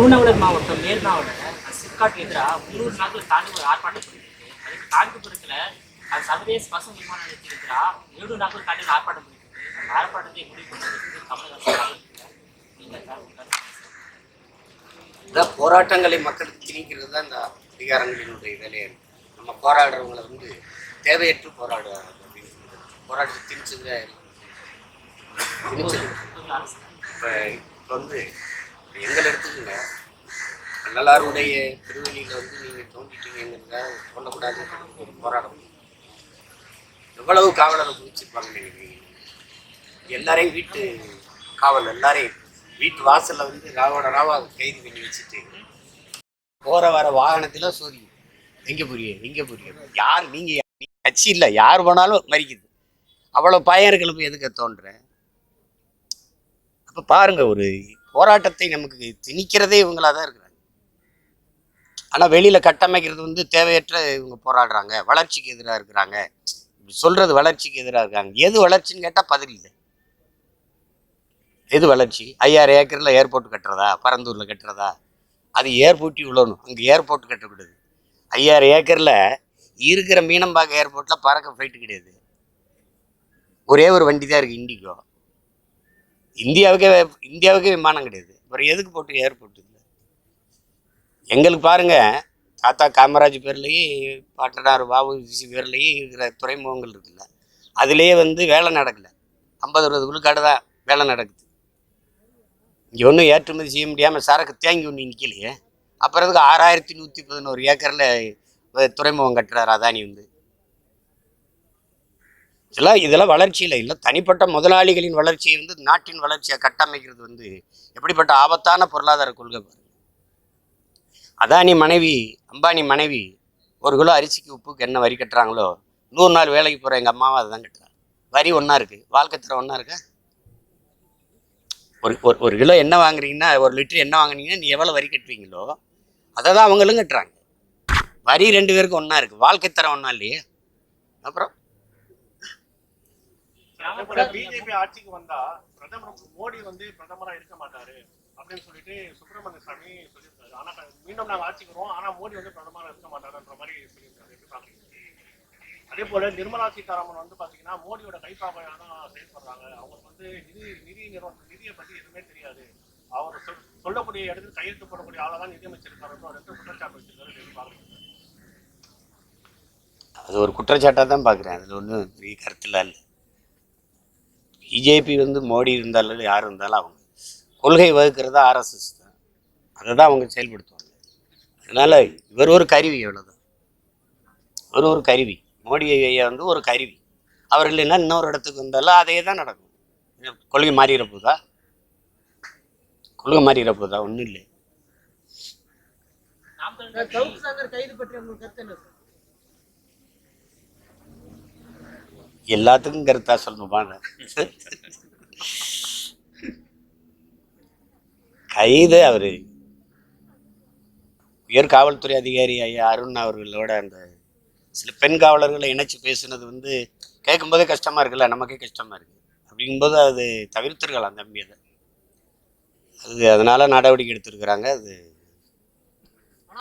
திருவண்ணாமலை மாவட்டம் மேல்மாவட்ட சிப்காட் எதிராக முன்னூறு நாட்கள் தாண்டி ஒரு ஆர்ப்பாட்டம் பண்ணியிருக்கு அதுக்கு காஞ்சிபுரத்தில் அது சர்வதேச பசு விமான நிலையத்துக்கு எதிராக ஏழு நாட்கள் தாண்டி ஒரு ஆர்ப்பாட்டம் பண்ணியிருக்கு அந்த ஆர்ப்பாட்டத்தை முடிவு நீங்கள் இந்த போராட்டங்களை மக்களுக்கு திணிக்கிறது தான் இந்த அதிகாரங்களினுடைய வேலையாக இருக்கு நம்ம போராடுறவங்களை வந்து தேவையற்று போராடுவாங்க அப்படின்னு. போராட்டத்தை திணிச்சது திணிச்சது இப்போ இப்போ வந்து எங்களை எடுத்துக்கோங்க அண்ணலாருடைய திருவள்ளியில் வந்து நீங்கள் தோண்டிட்டீங்கிறதுக்காக சொல்லக்கூடாதுன்னு ஒரு போராடம் எவ்வளவு காவலரை குதிச்சிருப்பாங்க நினைக்கிறீங்க எல்லாரையும் வீட்டு காவல் எல்லாரையும். வீட்டு வாசல்ல வந்து ராவோட ராவா கைது பண்ணி வச்சுட்டு போற வர வாகனத்தில் சோதி எங்கே புரிய எங்கே புரிய யார் நீங்க? கட்சி இல்லை. யார் போனாலும் மறிக்குது. அவ்வளவு பயம் இருக்கிறப்ப எதுக்கு தோன்றேன் இப்போ பாருங்கள் ஒரு போராட்டத்தை நமக்கு திணிக்கிறதே இவங்களாக தான் இருக்கிறாங்க. ஆனால் வெளியில் கட்டமைக்கிறது வந்து தேவையற்ற இவங்க போராடுறாங்க வளர்ச்சிக்கு எதிராக இருக்கிறாங்க. இப்படி வளர்ச்சிக்கு எதிராக இருக்காங்க. எது வளர்ச்சின்னு கேட்டால் பதில் இல்லை. எது வளர்ச்சி? ஐயாயிரம் ஏக்கரில் ஏர்போர்ட் கட்டுறதா? பரந்தூரில் கட்டுறதா? அது ஏர்போர்ட்டி விழணும் அங்கே ஏர்போர்ட் கட்டக்கூடாது. ஐயாயிரம் ஏக்கரில் இருக்கிற மீனம்பாக்கம் ஏர்போர்ட்டில் பறக்க ஃப்ளைட்டு கிடையாது. ஒரே ஒரு வண்டி தான் இருக்குது இண்டிகோ. இந்தியாவுக்கே இந்தியாவுக்கே விமானம் கிடையாது. அப்புறம் எதுக்கு போட்டு ஏர்போர்ட் இல்லை எங்களுக்கு பாருங்கள் தாத்தா காமராஜ் பேர்லேயே பாட்டனார் பாபு பேர்லேயே இருக்கிற துறைமுகங்கள் இருக்குல்ல. அதுலேயே வந்து வேலை நடக்கல. ஐம்பது அறுபது விழுக்காடு தான் வேலை நடக்குது. இங்கே ஒன்றும் ஏற்றுமதி செய்ய முடியாமல் சரக்கு தேங்கி ஒன்று நிற்கலையே அப்புறம் அதுக்கு ஆறாயிரத்தி நூற்றி பதினோரு ஏக்கரில் துறைமுகம் கட்டுறாரு அதானி வந்து. இதெல்லாம் இதெல்லாம் வளர்ச்சியில் இல்லை. தனிப்பட்ட முதலாளிகளின் வளர்ச்சியை வந்து நாட்டின் வளர்ச்சியை கட்டமைக்கிறது வந்து எப்படிப்பட்ட ஆபத்தான பொருளாதார கொள்கை பாருங்கள் அதானி மனைவி அம்பானி மனைவி ஒரு கிலோ அரிசிக்கு உப்புக்கு என்ன வரி கட்டுறாங்களோ நூறு நாள் வேலைக்கு போகிற எங்கள் அம்மாவும் அதை தான் கட்டுறாங்க. வரி ஒன்றா இருக்குது வாழ்க்கை தரம் ஒன்றா இருக்கா? ஒரு ஒரு ஒரு கிலோ என்ன வாங்குறீங்கன்னா ஒரு லிட்டர் என்ன வாங்குனீங்கன்னா நீ எவ்வளோ வரி கட்டுவீங்களோ அதை தான் அவங்களும் கட்டுறாங்க. வரி ரெண்டு பேருக்கும் ஒன்றா இருக்குது வாழ்க்கை தரம் ஒன்றா இல்லையே. அப்புறம்? பிஜேபி ஆட்சிக்கு வந்தா பிரதமர் மோடி வந்து பிரதமரா இருக்க மாட்டாரு அப்படின்னு சொல்லிட்டு சுப்பிரமணிய சாமி சொல்லியிருக்காரு. ஆனா மீண்டும் நாங்க ஆட்சிக்கு வருவோம். ஆனா மோடி வந்து பிரதமரா இருக்க மாட்டாருன்ற மாதிரி சொல்லியிருக்காரு. எப்படி பாக்குறீங்க? அதே போல நிர்மலா சீதாராமன் வந்து பாத்தீங்கன்னா மோடியோட கைப்பாவையா தான் செயல்படுறாங்க. அவங்களுக்கு வந்து நிதி நிதி நிறுவனம் நிதியை பத்தி எதுவுமே தெரியாது. அவர் சொல்- சொல்லக்கூடிய இடத்துல கையெழுத்து போடக்கூடிய ஆளா தான் நிதியமைச்சர் இருக்காரு ரெண்டு குற்றச்சாட்டு வச்சிருக்காரு. பாக்குறீங்க? அது ஒரு குற்றச்சாட்டாக தான் பார்க்குறேன் அதில் ஒன்றும் பெரிய கருத்தில் இல்லை. பிஜேபி வந்து மோடி இருந்தாலும் யார் இருந்தாலும் அவங்க கொள்கை வகுக்கிறது ஆர்எஸ்எஸ் தான். அதை தான் அவங்க செயல்படுத்துவாங்க. அதனால் இவர் ஒரு கருவி எவ்வளோதான் இவர் ஒரு கருவி. மோடி ஐயா வந்து ஒரு கருவி. அவர் இல்லைன்னா இன்னொரு இடத்துக்கு வந்தாலும் அதே தான் நடக்கும். கொள்கை மாறிட போதா? கொள்கை மாறிட போதா? ஒன்றும் இல்லை. கைது பற்றி உங்களுக்கு கருத்து என்ன எல்லாத்துக்கும் கருத்தா சொல்லணுமா கைது அவரு. உயர் காவல்துறை அதிகாரி ஐயா அருண் அவர்களோட அந்த சில பெண் காவலர்களை இணைச்சு பேசுனது வந்து கேட்கும்போதே கஷ்டமா இருக்குல்ல நமக்கே கஷ்டமா இருக்கு. அப்படிங்கும்போது அது தவிர்த்திருக்கலாம் தம்பி அதை அது அதனால நடவடிக்கை எடுத்திருக்கிறாங்க. அது